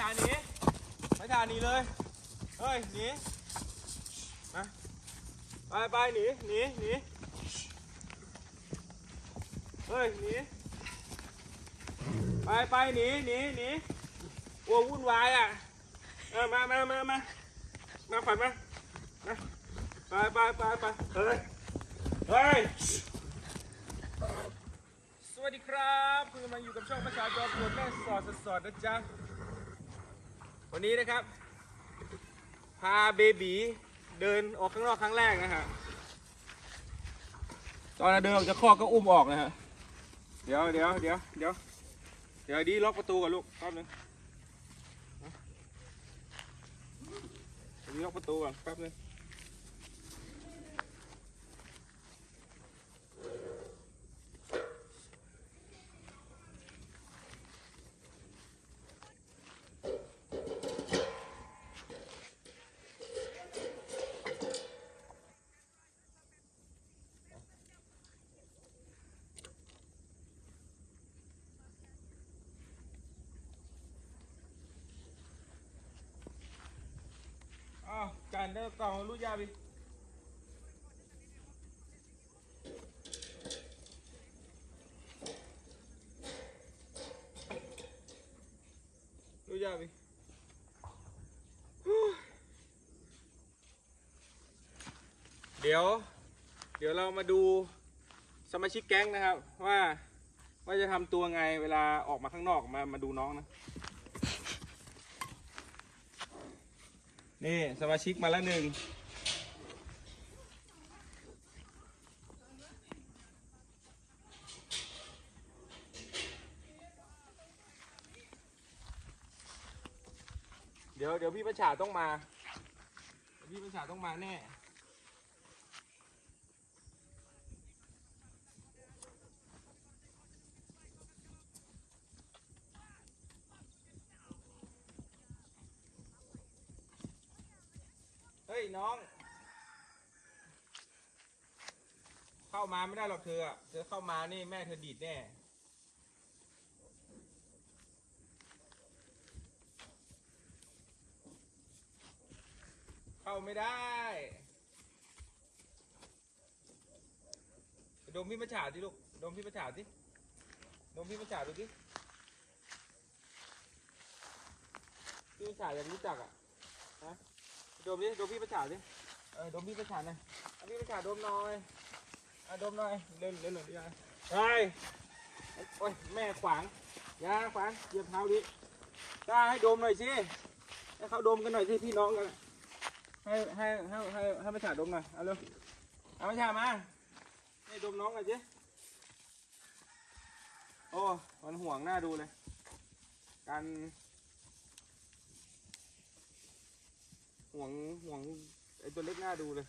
ฉาหนีมัจฉาหนีเลย เฮ้ยหนีมาไปไปหนีหนีหนีเฮ้ยหนีไปไปหนีหนีหนีโอ้วุ่นวายอะเออมามามามามาขวัญมามาไปไปไปไปเฮ้ยเฮ้ยสวัสดีครับคุณกำลังอยู่กับช่องประชาจอปวดแม่สอดสอดนะจ๊ะ วันนี้นะครับ พาเบบีเดินออกข้างนอกครั้งแรกนะฮะตอนเดินออกจากคอกก็อุ้มออกนะฮะเดี๋ยวเดี๋ยวเดี๋ยวเดี๋ยวเดี๋ยวดีล็อกประตูก่อนลูกแป๊บนึงเดี๋ยวดีล็อกประตูก่อนแป๊บนึง อ้าวจานได้ก่องลูกยาไปลูกยาไปเดี๋ยว เดี๋ยวเรามาดูสมาชิกแก๊งนะครับ ว่าว่าจะทำตัวไงเวลาออกมาข้างนอกมามาดูน้องนะ นี่สมาชิกมาแล้วหนึ่งเดี๋ยวเดี๋ยวพี่ประชาต้องมา พี่ประชาต้องมาแน่ น้อง เข้ามาไม่ได้หรอกเธอเธอเข้ามานี่แม่เธอดีดแน่เข้าไม่ได้ดมพี่ประฉาสิลูกดมพี่ประฉาสิดมพี่ประฉาดูสิพี่ประฉาอยากรู้จักอะฮะ ดมดิดมพี่ประฉาดิเออดมพี่ประฉาหน่อยเอาพี่ประฉาดมหน่อยอะดมหน่อยเล่นเล่นหน่อยดิยายไปโอ้ยแม่ขวางยาขวางเหยียบเท้าดิกล้าให้ดมหน่อยสิให้เขาดมกันหน่อยสิพี่น้องกันให้ให้ให้ให้ให้ประฉาดมหน่อยเอาเร็วเอาประฉามาให้ดมน้องหน่อยสิโอ้มันห่วงหน้าดูเลยการ ห่วงห่วงไอตัวเล็กหน้าดูเลย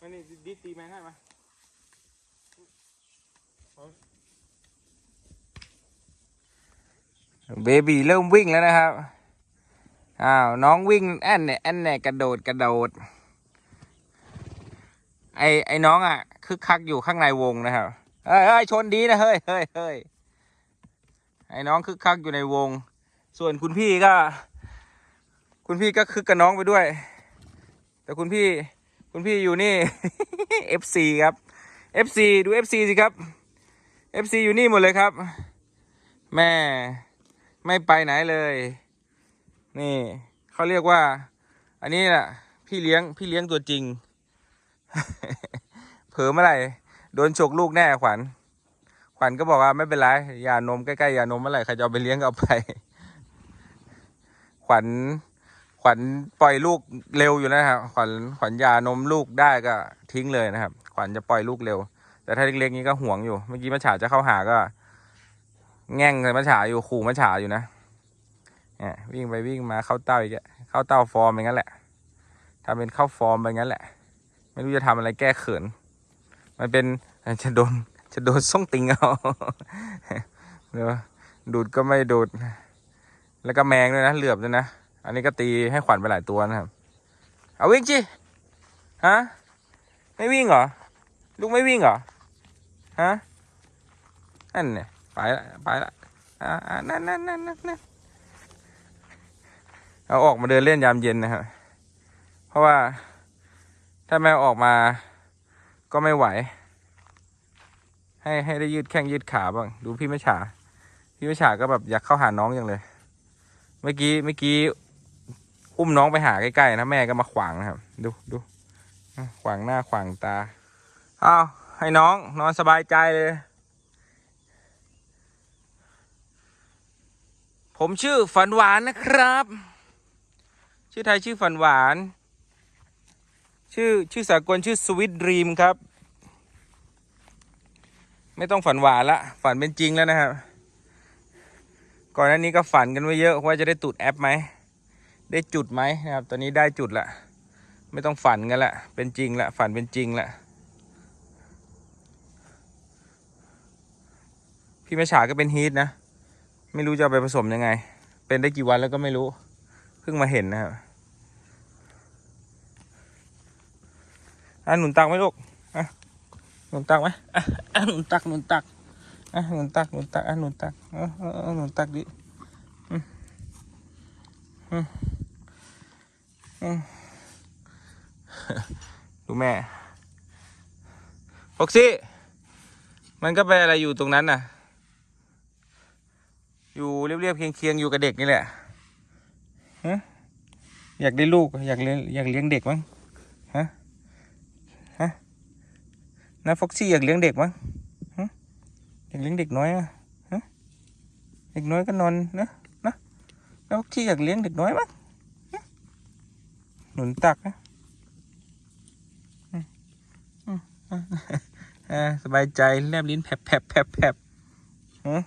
มานี่ดิดิตีแมนให้มาเบบีเริ่มวิ่งแล้วนะครับ อ้าว น้องวิ่งแอนเนี่ยแอนเนี่ยกระโดดกระโดด ไอไอน้องอะคึกคักอยู่ข้างในวงนะครับ เฮ้ยเฮ้ยชนดีนะ เฮ้ยเฮ้ยเฮ้ย ไอ้น้องคึกคักอยู่ในวง ส่วนคุณพี่ก็ คุณพี่ก็คึกกับน้องไปด้วย แต่คุณพี่คุณพี่อยู่นี่ FC ครับ FC ดู FC สิครับ FC อยู่นี่หมดเลยครับ แม่ไม่ไปไหนเลย นี่เขาเรียกว่า อันนี้แหละพี่เลี้ยงพี่เลี้ยงตัวจริง เผลอเมื่อไหร่โดนฉกลูกแน่ขวัญ ขวัญก็บอกว่าไม่เป็นไรยานมใกล้ๆยานมเมื่อไหร่ใครจะเอาไปเลี้ยงก็เอาไป ขวัญขวัญปล่อยลูกเร็วอยู่นะครับขวัญขวัญยานมลูกได้ก็ทิ้งเลยนะครับ ขวัญจะปล่อยลูกเร็ว แต่ถ้าเล็กๆนี้ก็ห่วงอยู่เมื่อกี้มาฉาจะเข้าหาก็ แง่งใส่มาฉาอยู่ขู่มาฉาอยู่นะเนี่ยวิ่งไปวิ่งมาเข้าเต้าอีกอะเข้าเต้าฟอร์มอย่างนั้นแหละทำเป็นเข้าฟอร์มไปงั้นแหละ ไม่รู้จะทำอะไรแก้เขิน มันเป็นจะโดน จะโดนส่งติงเอาเดี๋ยวดูดก็ไม่ดูด แล้วก็แมงด้วยนะเหลือบด้วยนะ อันนี้ก็ตีให้ขวัญไปหลายตัวนะครับ เอาวิ่งจิฮะ ไม่วิ่งเหรอ ลูกไม่วิ่งเหรอ ฮะ นั่นเนี่ยไปละไปละอ่านั่นนั่นนั่นนั่นนั่นเอาออกมาเดินเล่นยามเย็นนะครับ เพราะว่าถ้าแมวออกมาก็ไม่ไหว ให้ให้ได้ยืดแข้งยืดขาบ้าง ดูพี่ไม่ฉา พี่ไม่ฉาก็แบบอยากเข้าหาน้องอย่างเลย เมื่อกี้เมื่อกี้อุ้มน้องไปหาใกล้ๆนะแม่ก็มาขวางนะครับ ดูดูขวางหน้าขวางตาอ้าวให้น้องนอนสบายใจเลย ผมชื่อฝันหวานนะครับ ชื่อไทยชื่อฝันหวาน ชื่อชื่อสากลชื่อสวิตดรีมครับ ไม่ต้องฝันหวานละ ฝันเป็นจริงแล้วนะครับ ก่อนหน้านี้ก็ฝันกันไว้เยอะว่าจะได้ตุดแอปไหม ได้จุดไหมนะครับ ตอนนี้ได้จุดละ ไม่ต้องฝันกันละ เป็นจริงละ ฝันเป็นจริงละ พี่แม่ฉาก็เป็นฮีทนะ ไม่รู้จะไปผสมยังไง เป็นได้กี่วันแล้วก็ไม่รู้ เพิ่งมาเห็นนะครับอะหนุนตักไหมลูกอะ หนุนตักไหมอะหนุนตักหนุนตักอะหนุนตักหนุนตักอะหนุนตักเออเออหนุนตักดิอืมอืมอืมดูแม่ฟ็อกซี่ มันก็ไปอะไรอยู่ตรงนั้นน่ะ อยู่เรียบๆเคียงๆอยู่กับเด็กนี่แหละฮะอยากได้ลูก อยากเลี้ยงอยากเลี้ยงเด็กมั้งฮะฮะ นะฟ็อกซี่อยากเลี้ยงเด็กมั้งอยากเลี้ยงเด็กน้อยอะเด็กน้อยก็นอนนะนะนะฟ็อกซี่อยากเลี้ยงเด็กน้อยมั้งหนุนตักนะสบายใจแลบลิ้นแผลบแผลบแผลบแผลบฮะ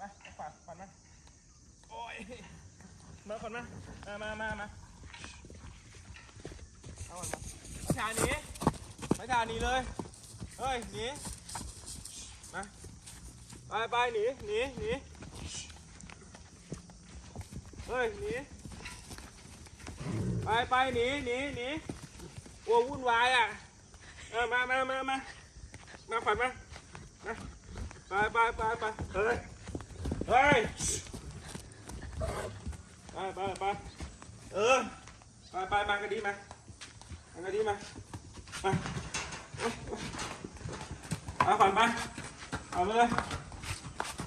มาขวัญขวัญมาโอ้ย มาขวัญมา มามามามาเอาขวัญมาไม่ทาหนีไม่ทาหนีเลย เฮ้ย หนี มา ไปไปหนี หนี หนี เฮ้ย หนี ไปไปหนี หนี หนีโอ้วุ่นวายอะ เออ มามามามามาขวัญมามาไปไปไปไปเฮ้ย เฮ้ย ไปไปไปเออไปไปมากระดีมามากระดีมามาเอาฝันไปเอาเลย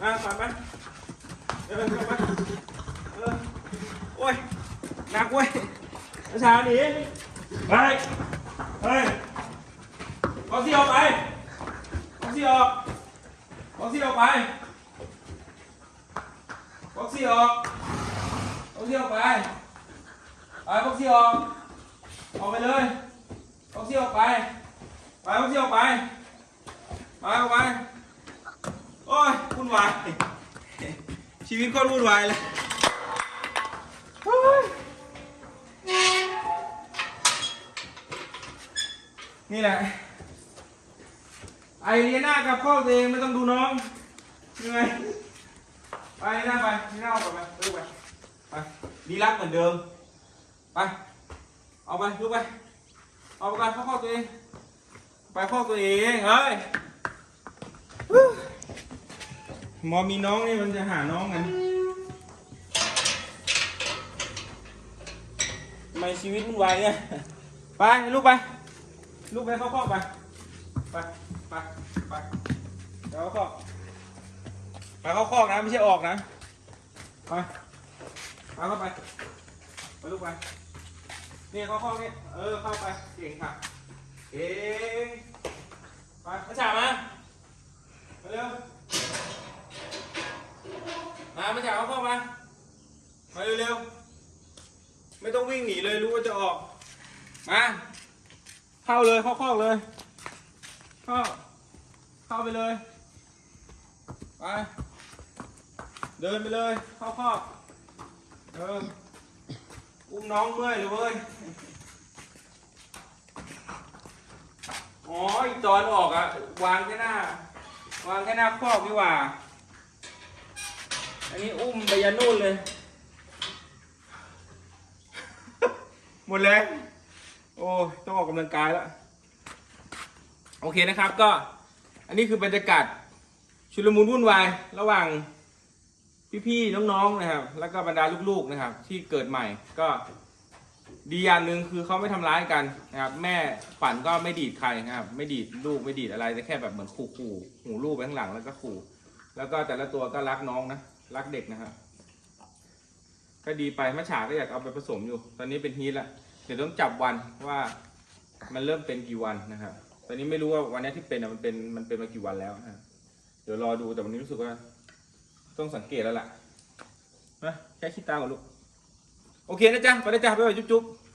มาฝันไปเออฝันไปเออโอ้ยหนักเว้ยอาชาหนีไปเฮ้ยเอาที่ออกไปเอาที่ออกเอาที่ออกไปบอกซี่ออกบ็อก ซี่ออกไปไปบ็อกซี่ออกออกไปเลยบ็อกซี่ออกไปไปบ็อกซี่ออกไปไปออกไปโอ้ยวุ่นวายชีวิตโคตรวุ่นวายเลยโอ้ยนี่แหละ ไอเรียนากับพ่อตัวเองไม่ต้องดูน้องเหนื่อยไปหน้าไปหน้าออกไปไป ไปไปดีรักเหมือนเดิม ไป เอาไปลูกไป เอาไปกันเข้าข้อตัวเอง ไปข้อตัวเองเฮ้ยมอมีน้องนี่มันจะหาน้องกันทำไมชีวิตมันวายเนี่ย ไปลูกไป ลูกไปเข้าข้อไป ไป ไป ไปเข้าข้อไปเข้าคอนะไม่ใช่ออกนะ ไป ไปเข้าไปไปลูกไปนี่เข้าคอกนี่เออเข้าไปเก่งค่ะเก่งไปมาฉาบมามาเร็วมามาฉาบเข้าคอกมามาเร็วๆไม่ต้องวิ่งหนีเลยรู้ว่าจะออกมาเข้าเลยเข้าคอกเลยเข้าเข้าไปเลยไปเดินไปเลยเข้าคอก เออ อุ้มน้องเมื่อยเลยเว้ย อ๋ออีตอนออกอะวางแค่หน้า วางแค่หน้าคอกดีกว่า อันนี้อุ้มไปยันนู่นเลย หมดแรงโอ้ยต้องออกกำลังกายแล้ว โอเคนะครับก็ อันนี้คือบรรยากาศชุลมุนวุ่นวายระหว่าง พี่ๆน้องๆนะครับ แล้วก็บรรดาลูกๆนะครับ ที่เกิดใหม่ก็ดีอย่างหนึ่งคือเขาไม่ทำร้ายกันนะครับ แม่ฝันก็ไม่ดีดใครนะครับ ไม่ดีดลูกไม่ดีดอะไรแต่แค่แบบเหมือนขู่ขู่ๆหูลูกไปข้างหลังแล้วก็ขู่ แล้วก็แต่ละตัวก็รักน้องนะรักเด็กนะครับก็ดีไปมะฉาก็อยากเอาไปผสมอยู่ ตอนนี้เป็นฮีทแล้วเดี๋ยวต้องจับวันว่ามันเริ่มเป็นกี่วันนะครับ ตอนนี้ไม่รู้ว่าวันนี้ที่เป็นอะมันเป็นมันเป็นมากี่วันแล้วนะเดี๋ยวรอดูแต่วันนี้รู้สึกว่า ต้องสังเกตแล้วล่ะนะแค่คิดตามก่อนลูก โอเคนะจ๊ะ ไปเลยจ้ะไปไปจุ๊บๆ